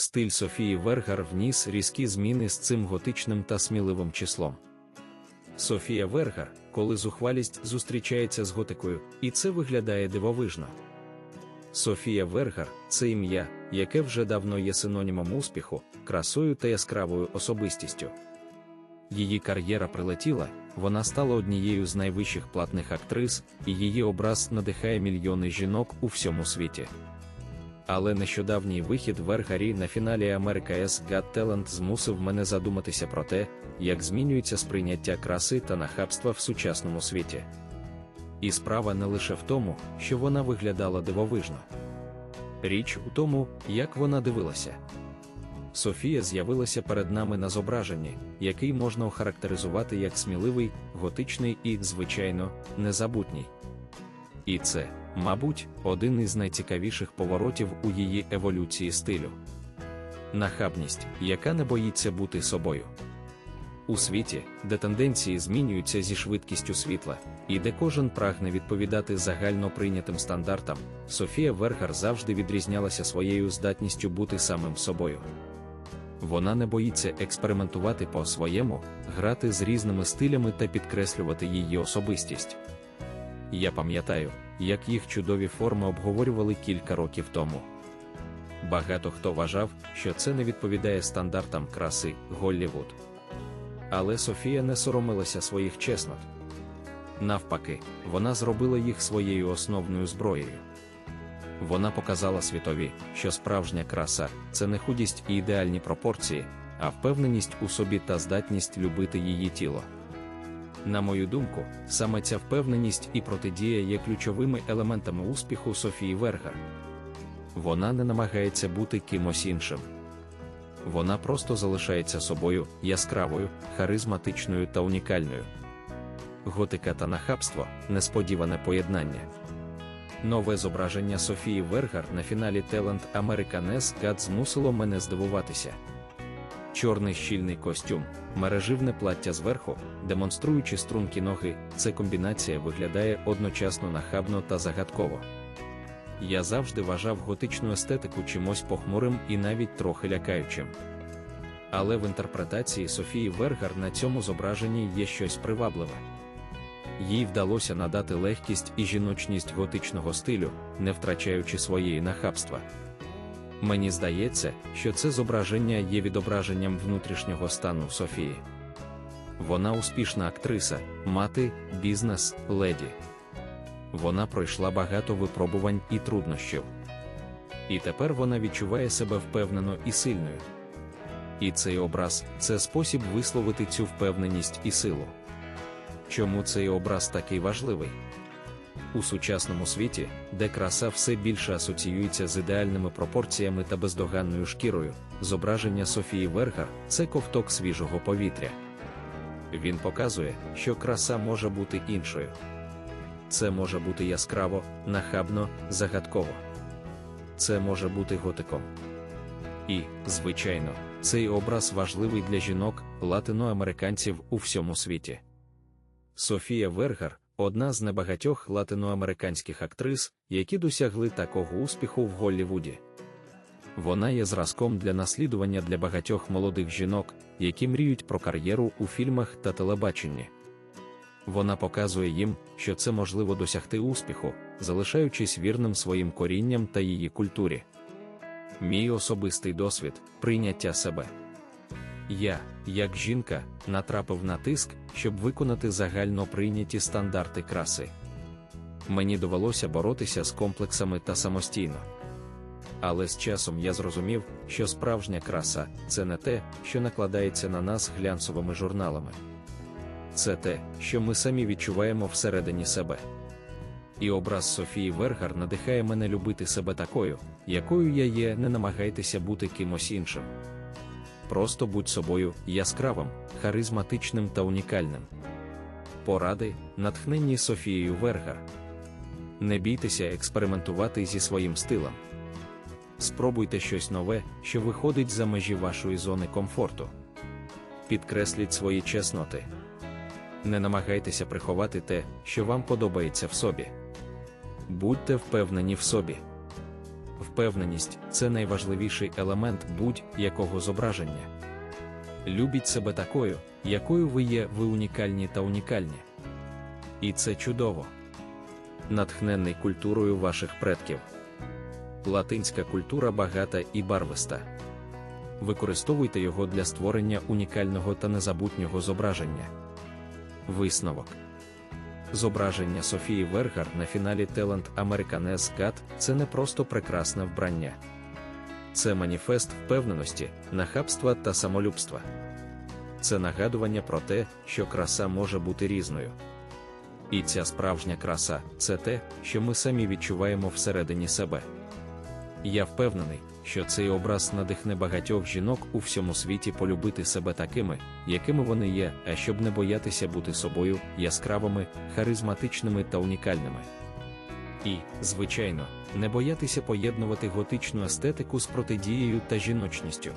Стиль Софії Вергар вніс різкі зміни з цим готичним та сміливим числом. Софія Вергар, коли зухвалість зустрічається з готикою, і це виглядає дивовижно. Софія Вергар це ім'я, яке вже давно є синонімом успіху, красою та яскравою особистістю. Її кар'єра прилетіла, вона стала однією з найвищих платних актрис, і її образ надихає мільйони жінок у всьому світі. Але нещодавній вихід Вергарі на фіналі America's Got Talent змусив мене задуматися про те, як змінюється сприйняття краси та нахабства в сучасному світі. І справа не лише в тому, що вона виглядала дивовижно. Річ у тому, як вона дивилася. Софія з'явилася перед нами на зображенні, який можна охарактеризувати як сміливий, готичний і, звичайно, незабутній. І це, мабуть, один із найцікавіших поворотів у її еволюції стилю. Нахабність, яка не боїться бути собою. У світі, де тенденції змінюються зі швидкістю світла, і де кожен прагне відповідати загально прийнятим стандартам, Софія Вергар завжди відрізнялася своєю здатністю бути самим собою. Вона не боїться експериментувати по-своєму, грати з різними стилями та підкреслювати її особистість. Я пам'ятаю, як їх чудові форми обговорювали кілька років тому. Багато хто вважав, що це не відповідає стандартам краси Голлівуд. Але Софія не соромилася своїх чеснот. Навпаки, вона зробила їх своєю основною зброєю. Вона показала світові, що справжня краса це не худість і ідеальні пропорції, а впевненість у собі та здатність любити її тіло. На мою думку, саме ця впевненість і протидія є ключовими елементами успіху Софії Вергар. Вона не намагається бути кимось іншим. Вона просто залишається собою яскравою, харизматичною та унікальною. Готика та нахабство несподіване поєднання. Нове зображення Софії Вергар на фіналі Talent America's Got змусило мене здивуватися. Чорний щільний костюм, мереживне плаття зверху, демонструючи стрункі ноги, ця комбінація виглядає одночасно нахабно та загадково. Я завжди вважав готичну естетику чимось похмурим і навіть трохи лякаючим. Але в інтерпретації Софії Вергар на цьому зображенні є щось привабливе. Їй вдалося надати легкість і жіночність готичного стилю, не втрачаючи своєї нахабства. Мені здається, що це зображення є відображенням внутрішнього стану Софії. Вона успішна актриса, мати, бізнес, леді. Вона пройшла багато випробувань і труднощів. І тепер вона відчуває себе впевнено і сильною. І цей образ це спосіб висловити цю впевненість і силу. Чому цей образ такий важливий? У сучасному світі, де краса все більше асоціюється з ідеальними пропорціями та бездоганною шкірою, зображення Софії Вергар це ковток свіжого повітря. Він показує, що краса може бути іншою. Це може бути яскраво, нахабно, загадково. Це може бути готиком. І, звичайно, цей образ важливий для жінок, латиноамериканців у всьому світі. Софія Вергар одна з небагатьох латиноамериканських актрис, які досягли такого успіху в Голлівуді. Вона є зразком для наслідування для багатьох молодих жінок, які мріють про кар'єру у фільмах та телебаченні. Вона показує їм, що це можливо досягти успіху, залишаючись вірним своїм корінням та її культурі. Мій особистий досвід прийняття себе. Я, як жінка, натрапив на тиск, щоб виконати загально прийняті стандарти краси. Мені довелося боротися з комплексами та самостійно. Але з часом я зрозумів, що справжня краса це не те, що накладається на нас глянцевими журналами. Це те, що ми самі відчуваємо всередині себе. І образ Софії Вергар надихає мене любити себе такою, якою я є, не намагайтеся бути кимось іншим. Просто будь собою яскравим, харизматичним та унікальним. Поради, натхненні Софією Вергар. Не бійтеся експериментувати зі своїм стилем. Спробуйте щось нове, що виходить за межі вашої зони комфорту. Підкресліть свої чесноти. Не намагайтеся приховати те, що вам подобається в собі. Будьте впевнені в собі. Впевненість це найважливіший елемент будь-якого зображення. Любіть себе такою, якою ви є, ви унікальні та унікальні. І це чудово. Натхненний культурою ваших предків. Латинська культура багата і барвиста. Використовуйте його для створення унікального та незабутнього зображення. Висновок. Зображення Софії Вергар на фіналі Talent Americanes Got – це не просто прекрасне вбрання. Це маніфест впевненості, нахабства та самолюбства. Це нагадування про те, що краса може бути різною. І ця справжня краса це те, що ми самі відчуваємо всередині себе. Я впевнений, що цей образ надихне багатьох жінок у всьому світі полюбити себе такими, якими вони є, а щоб не боятися бути собою яскравими, харизматичними та унікальними. І, звичайно, не боятися поєднувати готичну естетику з протидією та жіночністю.